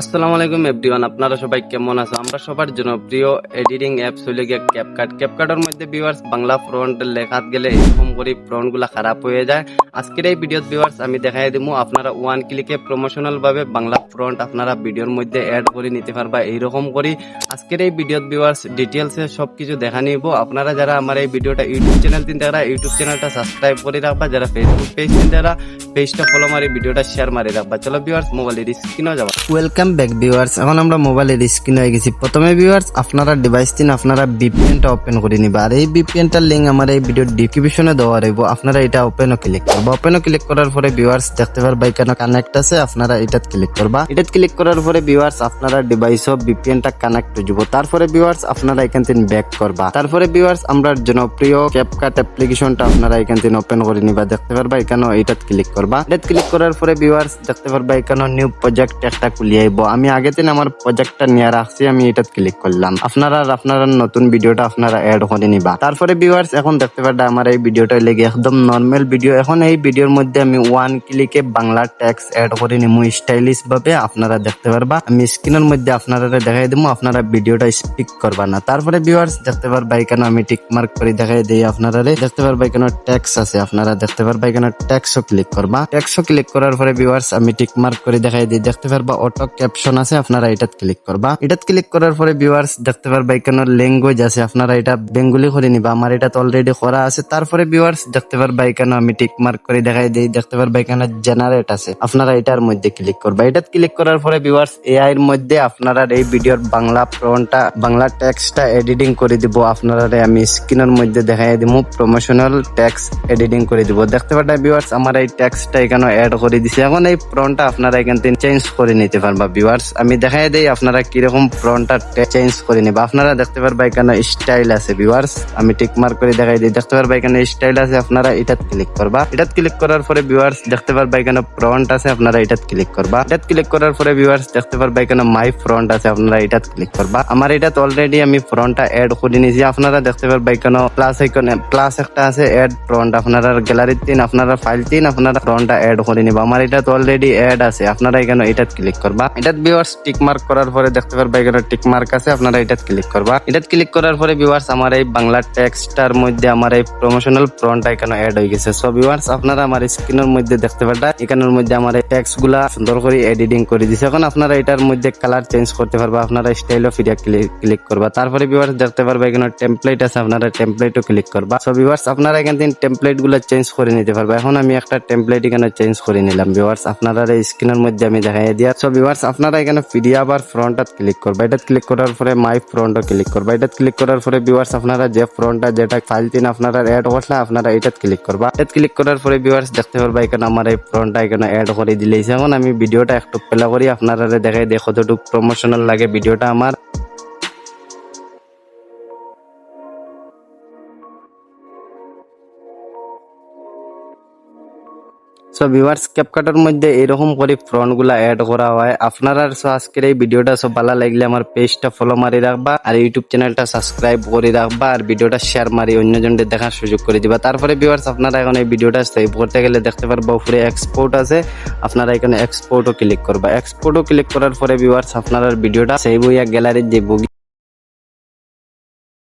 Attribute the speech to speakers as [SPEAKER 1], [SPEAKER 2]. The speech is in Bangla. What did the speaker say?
[SPEAKER 1] আসসালামু আলাইকুম এভরিওয়ান আপনারা সবাই কেমন আছো আমরা সবার জন্য প্রিয় এডিটিং অ্যাপস হইলে গিয়ে ক্যাপকাট ক্যাপকাটের মধ্যে ভিউয়ার্স বাংলা ফ্রন্ট লেখাত গেলে এরকম করে ফ্রন্টগুলা খারাপ হয়ে যায়। আজকের এই ভিডিওত ভিউয়ার্স আমি দেখাই দিমু আপনারা ওয়ান ক্লিকে প্রমোশনাল ভাবে বাংলা ফ্রন্ট আপনারা ভিডিওর মধ্যে অ্যাড করে নিতে পারবা এইরকম করে। আজকের এই ভিডিওত ভিউয়ার্স ডিটেলসে সব কিছু দেখা নিব। আপনারা যারা আমার এই ভিডিওটা ইউটিউব চ্যানেল তিন তারা ইউটিউব চ্যানেলটা সাবস্ক্রাইব করে রাখবা। যারা ফেসবুক পেজ তিন তারা পেজটা ফলো মারি ভিডিওটা শেয়ার মারি রাখবা। চলো ভিউয়ার্স মোবাইলের স্ক্রিনেও যাবা ওয়েলকাম ব্যাক ভিউয়ার্স এখন আমরা মোবাইলের স্ক্রিন হয়ে গেছি। প্রথমে ভিউয়ার্স আপনারা ডিভাইস দিন আপনারা ভিপিএনটা ওপেন করে নিবা। আর এই ভিপিএনটার লিঙ্ক আমার এই ভিডিওর ডিসক্রিপশনে দেওয়া রইব। আপনারা এটা ওপেনও ক্লিক করবা। ওপেনও ক্লিক করার পরে ভিউয়ার্স দেখতে পারবা, এখানে কানেক্ট আছে, আপনারা এটাত ক্লিক করবা। এটাত ক্লিক করার পরে ভিউয়ার্স আপনারা ডিভাইসও ভিপিএনটা কানেক্ট হয়ে যাব। তারপরে ভিউয়ার্স আপনারা এখান থেকে ব্যাক করবা। তারপরে ভিউয়ার্স আমরা জনপ্রিয় ক্যাপকাট অ্যাপ্লিকেশনটা আপনারা এখান থেকে ওপেন করে নিবা। দেখতে পারবা এখানে এটাত ক্লিক করবা। এটাত ক্লিক করার পরে ভিউয়ার্স দেখতে পারবা এখানে নিউ প্রজেক্ট একটা খুলে আইব। আমি আগে দিন আমার প্রজেক্টটা নিয়ে রাখছি আমি এটাত ক্লিক করলাম। আপনারা আপনারা নতুন ভিডিওটা আপনারা এড করে নিবা। তারপরে ভিউয়ার্স এখন দেখতে পারবা আমার এই ভিডিওটা লেগে একদম নর্মাল ভিডিও এখন এই ভিডিওর মধ্যে আমি ওয়ান ক্লিকে বাংলা ট্যাক্স এড করে নিমু স্টাইলিশ ভাবে। আপনারা দেখতে পারবা। আমি স্ক্রিনের মধ্যে আপনারা দেখাই দিমু, আপনারা ভিডিওটা স্পিক করবা না। তারপরে ভিউয়ার্স দেখতে পারবা এখানে আমি টিক মার্ক করে দেখাই দিই আপনারা দেখতে পারবা এখানে ট্যাক্স আছে, আপনারা দেখতে পারবা এখানে ট্যাক্সও ক্লিক করবা। ট্যাক্সও ক্লিক করার পরে ভিউয়ার্স আমি টিক মার্ক করে দেখাই দিই। দেখতে পারবা অটো ক্যাপশন আছে, আপনারা এটাত ক্লিক করবা। এটাত ক্লিক করার পরে ভিউয়ার্স দেখতে পারবা, এখানে ল্যাঙ্গুয়েজ আছে, আপনারা এটা বেঙ্গলি করে নিবা। আমার এটা অলরেডি করা আছে, তারপরে ভিউয়ার্স দেখতে পারবা, এখানে আমি টিক মার্ক করে দেখাই দিই, দেখতে পারবা, এখানে জেনারেট আছে। আপনারা এটার মধ্যে ক্লিক করবা। এটাত ক্লিক করার পরে ভিউয়ার্স এআই এর মধ্যে আপনারা এই ভিডিওর বাংলা ফ্রন্টটা বাংলা টেক্সটটা এডিটিং করে দিব। আপনারা আমি স্ক্রিনের মধ্যে দেখাই দিব প্রমোশনাল টেক্স এডিটিং করে দিব। দেখতে পারবা ভিউয়ার্স আমার এই ট্যাক্সটা এখানে অ্যাড করে দিছে। এখন এই ফ্রন্টটা আপনারা এখান থেকে চেঞ্জ করে নিতে পারবা ভিউয়ার্স আমি দেখাই দেই আপনারা কীরকম ফ্রন্টটা চেঞ্জ করে নিবা। আপনারা দেখতে পারবা এখানে স্টাইল আছে ভিউয়ার্স আমি টিক মার্ক করে দেখাই দিই। দেখতে পারবা এখানে স্টাইল আছে, আপনারা এটাত ক্লিক করবা। এটাত ক্লিক করার পরে ভিউয়ার্স দেখতে পারবা এখানে ফ্রন্ট আছে, আপনারা এটাত ক্লিক করবা। এটাত ক্লিক করার পরে ভিউয়ার্স দেখতে পারবা এখানে মাই ফ্রন্ট আছে, আপনারা এটাত ক্লিক করবা। আমার এটাত অলরেডি আমি ফ্রন্টটা এড করে নিয়েছি। আপনারা দেখতে পারবা এখানে প্লাস এখানে প্লাস একটা আছে এড ফ্রন্ট আপনারা গ্যালারি তিন, আপনারা ফাইল তিন, আপনারা ফ্রন্টটা এড করে নিবা। আমার এটাত অলরেডি এড আছে, আপনারা এখানে এটাত ক্লিক করবা। এটাত ভিউয়ার্স টিক মার্ক করার পরে দেখতে পারবা, এখানে টিক মার্ক আছে, আপনারা এটাত ক্লিক করবা। এটাত ক্লিক করার পরে ভিউয়ার্স আমার এই বাংলা টেক্সটটার মধ্যে আমার এই প্রমোশনাল ফ্রন্টটা এখানে এড হয়ে গেছে। সো ভিউয়ার্স আপনারা আমার স্ক্রিনের মধ্যে দেখতে পারবা, এখানের মধ্যে আমার এই টেক্সটগুলা সুন্দর করে এডিটিং করে দিছে। এখন আপনারা এটার মধ্যে কালার চেঞ্জ করতে পারবা, আপনারা স্টাইল অফ এরিয়া ক্লিক করবা। তারপরে ভিউয়ার্স দেখতে পারবা, এখানে টেমপ্লেট আছে, আপনারা টেমপ্লেটও ক্লিক করবা। সো ভিউয়ার্স আপনারা এখান থেকে টেমপ্লেটগুলো চেঞ্জ করে নিতে পারবা। এখন আমি একটা টেমপ্লেট এখানে চেঞ্জ করে নিলাম ভিউয়ার্স আপনারা স্ক্রিনের মধ্যে আমি দেখাই দিয়া। সো ভিউয়ার্স আপনারা এখানে পিডিয়া আবার ফ্রন্টটা ক্লিক করবা। এটা ক্লিক করার পরে মাই ফ্রন্টও ক্লিক করবা। এটা ক্লিক করার পরে ভিউয়ার্স আপনারা যে ফ্রন্টটা যেটা ফাইল তিন আপনারা অ্যাড করলে আপনারা এটা ক্লিক করবা। এটা ক্লিক করার পরে ভিউয়ার্স দেখতে পারবা এখানে আমার এই ফ্রন্টটা এখানে অ্যাড করে দিলেইছে এখন আমি ভিডিওটা একটু পেলা করি, আপনারা দেখাই দেখো কতটুকু প্রমোশনাল লাগে ভিডিওটা আমার। সো ভিউয়ার্স ক্যাপকাটের মধ্যে এরকম করে ফ্রন্টগুলা অ্যাড করা হয়। আপনারা সো আজকের এই ভিডিওটা সব ভালো লাগলে আমার পেজটা ফলো মারি রাখবা আর ইউটিউব চ্যানেলটা সাবস্ক্রাইব করে রাখবা আর ভিডিওটা শেয়ার মারি অন্যজনদের দেখার সুযোগ করে দিবা। তারপরে ভিউয়ার্স আপনারা এখন এই ভিডিওটা সেভ করতে গেলে দেখতে পারব উপরে এক্সপোর্ট আছে। আপনারা এখানে এক্সপোর্টও ক্লিক করবা। এক্সপোর্টও ক্লিক করার পরে ভিউয়ার্স আপনারা ভিডিওটা সেভ হইয়া গ্যালারির যে